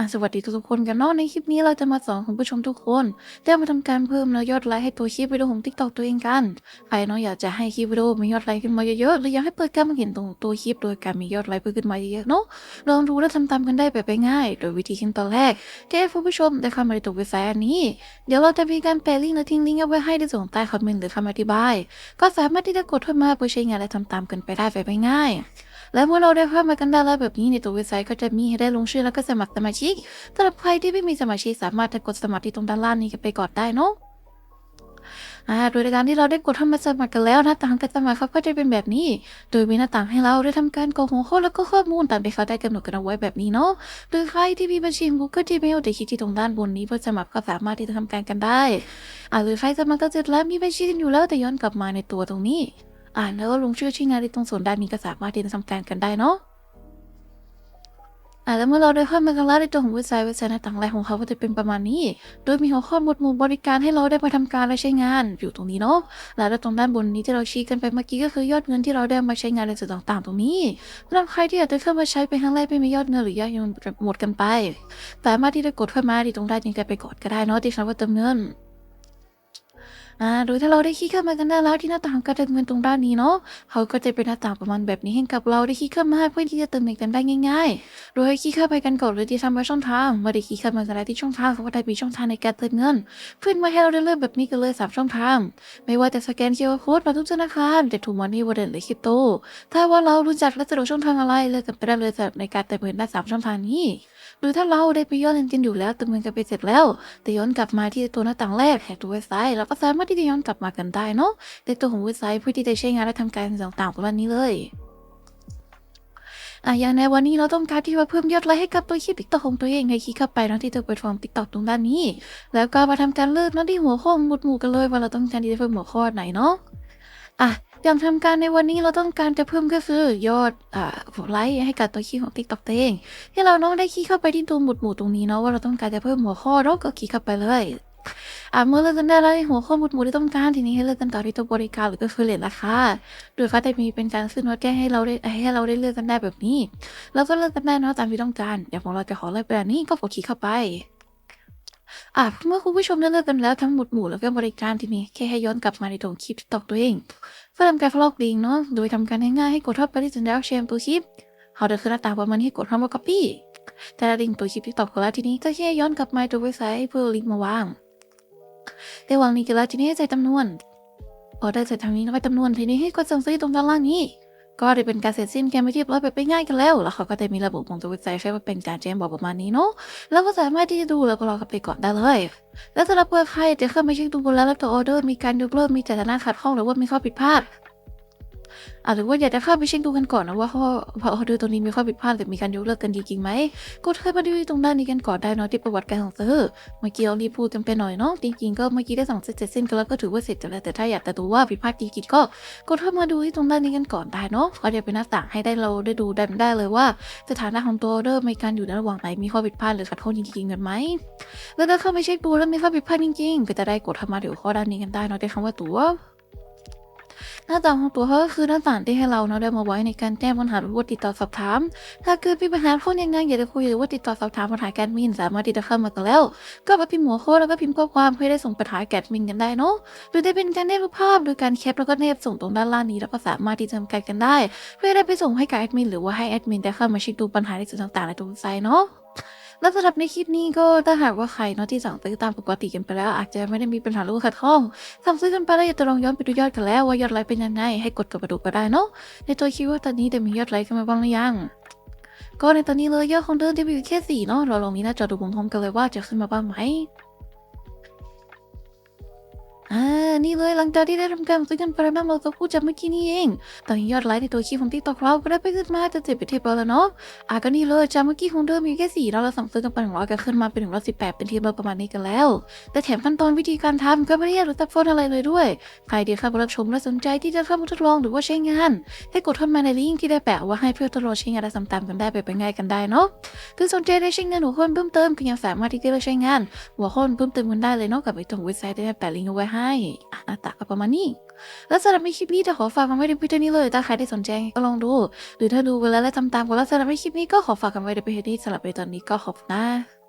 อะสวัสดีทุกคนกันเนาะในคลิปนี้เราจะมาสอนคุณผู้ชมทุกคนได้มาทำการเพิ่มแล้วยอดไลค์ให้ตัวคลิปวิดีโอของทิกตอกตัวเองกันใครเนาะอยากจะให้คลิปวิดีโอมียอดไลค์ขึ้นมาเยอะๆหรืออยากให้เปิดการมองเห็นตรงตัวคลิปโดยการมียอดไลค์เพิ่มขึ้นมาเยอะๆเนาะลองดูและทำตามกันได้แบบง่ายโดยวิธีขั้นตอนแรกที่ให้คุณผู้ชมได้เข้ามาในตัวเว็บไซต์อันนี้ เดี๋ยวเราจะมีการแปะลิงก์และทิ้งลิงก์เอาไว้ให้ในส่วนของใต้คอมเมนต์หรือคำอธิบาย ก็สามารถที่จะกดเข้ามาเพื่อใช้งานและทำตามกันไปได้แบบง่ายๆ และเมื่อเราได้เข้ามากันได้แล้วแบบนี้ในตัวเว็บไซต์ก็จะมีให้ได้ลงชื่อแล้วก็สมัครสมาชิกสำหรับใครที่ไม่มีสมาชิกสามารถกดสมัครที่ตรงด้านล่างนี้กันไปก่อนได้เนาะโดยในการที่เราได้กดเข้ามาสมัครกันแล้วหน้าต่างการสมัครเขาก็จะเป็นแบบนี้ โดยมีหน้าต่างให้เราได้ทำการกรอกหัวข้อแล้วก็ข้อมูลตามที่เขาได้กำหนดกันเอาไว้แบบนี้เนาะโดยใครที่มีบัญชี Google Gmail เดี๋ยวคลิกที่ตรงด้านบนนี้เพื่อสมัครก็สามารถที่จะทำการกันได้หรือใครสมัครก็เสร็จแล้วมีบัญชีอยู่แล้วแต่ย้อนกลับมาในตัวตรงนี้ อ่านแล้วก็ลงชื่อชื่องานที่ตรงส่วนด้านนี้ก็สามารถที่จะทำการกันได้เนาะอ่าแล้วเมื่อเราได้เข้ามากันแล้วในตัวของเว็บไซต์เว็บไซต์หน้าต่างแรกของเขาก็จะเป็นประมาณนี้ โดยมีหัวข้อหมวดหมู่บริการให้เราได้มาทำการและใช้งานอยู่ตรงนี้เนาะ แล้วตรงด้านบนนี้ที่เราชี้กันไปเมื่อกี้ก็คือยอดเงินที่เราได้มาใช้งานในส่วนต่างๆ ตรงนี้สำหรับใครที่อยากจะเข้ามาใช้เป็นครั้งแรกไม่มียอดเงินหรือยอดเงินหมดกันไป สามารถที่จะกดเข้ามาที่ตรงด้านนี้กันไปกดก็ได้เนาะที่คำว่าเติมเงิน อ่าโดยถ้าเราได้คลิกเข้ามากันได้แล้วที่หน้าต่างการเติมเงินตรงด้านนี้เนาะเขาก็จะเป็นหน้าต่างประมาณแบบนี้ให้กับเราได้คลิกเข้ามาเพื่อที่จะเติมเงินกันได้ง่าย ๆ โดยให้คลิกเข้าไปกันก่อนเลยที่ทำไว้ช่องทางมื่อได้คลิกเข้ามากันแล้วที่ช่องทางเขาก็ได้มีช่องทางในการเติมเงินเพื่อนมาให้เราได้เลือกแบบนี้กันเลยสามช่องทาง ไม่ว่าจะสแกน QR code มาทุกธนาคารจะถูกมันนี่วอลเล็ตหรือคริปโต ถ้าว่าเรารู้จักและสะดวกช่องทางอะไรเลือกกันไปได้เลยสำหรับในการเติมเงินได้สามช่องทางนี้หรือถ้าเราได้ไปย้อดเงินกันอยู่แล้วเติมเงินกันไปเสร็จแล้ว แต่ย้อนกลับมาที่ตัวหน้าต่างแรกแห่งตัวเว็บไซต์เราก็สามารถที่จะย้อนกลับมากันได้เนาะในตัวของเว็บไซต์เพื่อที่จะใช้งานและทำการต่างๆประมาณนี้เลยอะอย่างในวันนี้เราต้องการที่จะเพิ่มยอดไลค์ให้กับตัวคลิปติ๊กต็อกของตัวเองในคลิกเข้าไปนะที่ตัวแพลตฟอร์มติ๊กต็อกตรงด้านนี้ แล้วก็มาทำการเลือกนาะที่หัวข้อหมุดหมู่กันเลยว่าเราต้องการที่จะเพิ่มหัวข้อไหนเนาะอะ อย่างทำการในวันนี้เราต้องการจะเพิ่มก็คือยอดอ่าไลค์ให้กับตัวคลิปของติ๊กต็อกตัวเองที่เราน้องได้คลิกเข้าไปที่ตัวหมุดหมู่ตรงนี้เนาะว่าเราต้องการจะเพิ่มหัวข้อเราก็คลิกเข้าไปเลยอะเมื่อเลือกกันได้แล้วหัวข้อหมุดหมู่ที่ต้องการทีนี้ให้เลือกกันต่อที่ตัวบริการหรือก็คือเลทราคาโดยฟ้าแต่มีเป็นการขึ้นโน้ตแจ้ให้เราได้ให้เราได้เลือกกันได้แบบนี้ แล้วก็เลือกกันได้เนาะตามที่ต้องการอย่างของเราจะขอเลือกแบบนี้ก็กดคลิกเข้าไป อะเมื่อคุณผู้ชมได้เลือกกันแล้วทั้งหมุดหมู่แล้วก็บริการทีนี้แค่ให้ย้อนกลับมาในตรงคลิปตอกตัวเองเพื่อทำการฟลอกลิงเนาะโดยทำการง่ายๆให้กดเข้าไปที่สัญญาณแชร์ตัวคลิปเขาจะขึ้นหน้าตาประมาณนี้ให้กดคำว่า copy แต่ละลิงก์ตัวคลิปที่ตอกของเราทีนี้ก็แค่ย้อนกลับมาตัวเว็บไซต์เพื่อลิงก์มาวางได้วางลิงก์กันแล้วทีนี้ให้ใส่จำนวนพอได้ใส่ทางนี้ไว้จำนวนทีนี้ให้กดสั่งซื้อตรงด้านล่างนี้ ก็ได้เป็นการเสร็จสิ้นแกมไปเรียบร้อยแบบง่ายกันแล้ว แล้วเขาก็จะมีระบบของตัวเว็บไซต์ใช้ว่าเป็นการแจ้งบอกประมาณนี้เนาะแล้วก็สามารถที่จะดูแล้วก็รอกันไปก่อนได้เลย แล้วสำหรับเว็บไซต์จะเข้ามาเช็คดูบนแล้วรับตัวออเดอร์มีการดูเลิกมีเจตนาขัดข้องหรือว่ามีข้อผิดพลาด อะหรือว่าอยากจะเข้าไปเช็คดูกันก่อนนะว่าข้อพอออเดอร์ตัวนี้มีข้อผิดพลาดหรือมีการยกเลิกกันจริงๆไหมกดเข้ามาดูที่ตรงด้านนี้กันก่อนได้เนาะที่ประวัติการสั่งซื้อเมื่อกี้เรารีพูดกันไปหน่อยเนาะจริงๆก็เมื่อกี้ได้สั่งเสร็จสิ้นกันแล้วก็ถือว่าเสร็จแล้วแต่ถ้าอยากจะดูว่าผิดพลาดจริงๆก็กดเข้ามาดูที่ตรงด้านนี้กันก่อนได้เนาะก็จะเป็นหน้าต่างให้ได้เราได้ดูได้ได้เลยว่าสถานะของตัวออเดอร์มีการอยู่ในระหว่างไหนมีข้อผิดพลาดหรือขัดข้องจริงๆกันไหมแล้วถ้าเข้าไปเช็คดูแล้วมีข้อผิดพลาดจริงๆก็จะได้กดเข้ามาเดี๋ยวข้อด้านนี้กันได้เนาะได้คำว่าตัว หน้าต่างของตัวเขาก็คือหน้าต่างที่ให้เราเนาะได้มาไว้ในการแจ้งปัญหาหรือว่าติดต่อสอบถาม ถ้าเกิดมีปัญหาข้อยังไงอยากจะคุยหรือว่าติดต่อสอบถามปัญหาการมินสามารถที่จะเข้ามากันแล้ว ก็มาพิมพ์หัวข้อแล้วก็พิมพ์ข้อความเพื่อได้ส่งปัญหาแกดมินกันได้เนาะหรือได้เป็นการเนบรูปภาพหรือการแคปแล้วก็เนบส่งตรงด้านล่างนี้แล้วก็สามารถที่จะทำการกันได้ เพื่อได้ไปส่งให้กับแอดมินหรือว่าให้แอดมินได้เข้ามาเช็คดูปัญหาในส่วนต่างๆในตัวไซต์เนาะ แล้วสำหรับในคลิปนี้ก็ถ้าหากว่าใครเนาะที่สั่งซื้อตามปกติกันไปแล้ว อาจจะไม่ได้มีปัญหาหรือว่าขัดข้องสั่งซื้อกันไปแล้วอยากจะลองย้อนไปดูยอดกันแล้วว่ายอดไลค์เป็นยังไงให้กดกลับมาดูก็ได้เนาะในตัวคิดว่าตอนนี้จะมียอดไลค์กันมาบ้างหรือยังก็ในตอนนี้เลยยอดของเดิมที่มีอยู่แค่สี่เนาะเราลองนี้หน้าจอดูพร้อมๆกันเลยว่าจะขึ้นมาบ้างไหม อ่า นี่เลยหลังจากที่ได้ทำการซื้อกันไปแล้วบ้างเราจะพูดจากเมื่อกี้นี่เอง ตอนนี้ยอดไลค์ในตัวคลิปของติ๊กต็อกเราก็ได้ไปขึ้นมาจะเจ็ดไปเทียบแล้วเนาะ อะก็นี่เลยจากเมื่อกี้ของเดิมมีแค่สี่เราเราสั่งซื้อกันไปหนึ่งร้อยก็ขึ้นมาเป็นหนึ่งร้อยสิบแปดเป็นทีมเราประมาณนี้กันแล้ว แต่แถมขั้นตอนวิธีการทำก็ไม่ได้ยากหรือซับซ้อนอะไรเลยด้วย ใครที่เข้ารับชมและสนใจที่จะเข้ามาทดลองหรือว่าใช้งาน ให้กดเข้ามาในลิงก์ที่ได้แปะไว่าให้เพื่อทดลองใช้งานและตามกันได้ไปเป็นง่ายกันได้เนาะคือสนใจได้ใช้งานหัวข้อเพิ่มเติมก็ยังสามารถที่จะใช้งานหัวข้อเพิ่มเติมกันได้เลยเนาะกับไอ้ตรงเว็บไซต์ที่ได้แปะลิงก์เอาไว้ให้ให้อ่หน้าตาก็ประมาณนี้ แล้วสำหรับในคลิปนี้จะขอฝากกันไว้ในพิเท่านี้เลยถ้าใครได้สนใจก็ลองดู หรือถ้าดูไปแล้วแล้วทำตามกันแล้วสำหรับในคลิปนี้ก็ขอฝากกันไว้ในพิเท่านี้สำหรับในตอนนี้ก็ขอบคุณนะ